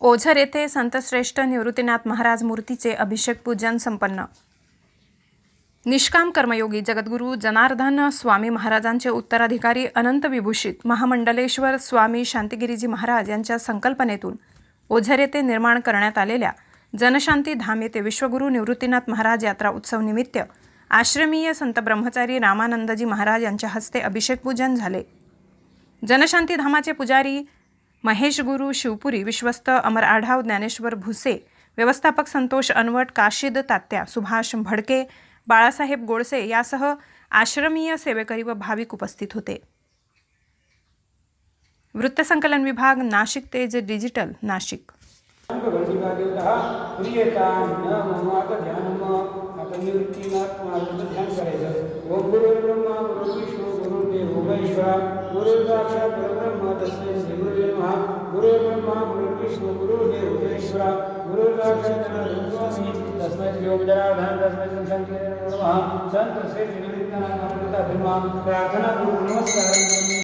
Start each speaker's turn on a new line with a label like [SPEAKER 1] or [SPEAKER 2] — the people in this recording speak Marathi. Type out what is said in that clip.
[SPEAKER 1] ओझर येथे संतश्रेष्ठ निवृत्तीनाथ महाराज मूर्तीचे अभिषेक पूजन संपन्न. निष्काम कर्मयोगी जगद्गुरू जनार्दन स्वामी महाराजांचे उत्तराधिकारी अनंत विभूषित महामंडलेश्वर स्वामी शांतिगिरीजी महाराज यांच्या संकल्पनेतून ओझर येथे निर्माण करण्यात आलेल्या जनशांती धाम येथे विश्वगुरू निवृत्तीनाथ महाराज यात्रा उत्सव निमित्त आश्रमीय संत ब्रह्मचारी रामानंदजी महाराज यांच्या हस्ते अभिषेक पूजन झाले. जनशांती धामाचे पुजारी महेश गुरु शिवपुरी विश्वस्त अमर आढाव ज्ञानेश्वर भुसे व्यवस्थापक संतोष अनवट काशिद तात्या सुभाष भडके बाळासाहेब गोडसे यासह आश्रमीय सेवेकरी व भाविक उपस्थित होते. वृत्तसंकलन विभाग नाशिक तेज डिजिटल नाशिक.
[SPEAKER 2] ध्यान ओम गुरु गुरु गुरु विष्णू गुरु देव महेश्वरा गुरु साक्षात तस्मै श्री तस्मै शंकर नमः। संत श्री निवृत्तीनाथ महाराजांचा प्रार्थना नमस्कार।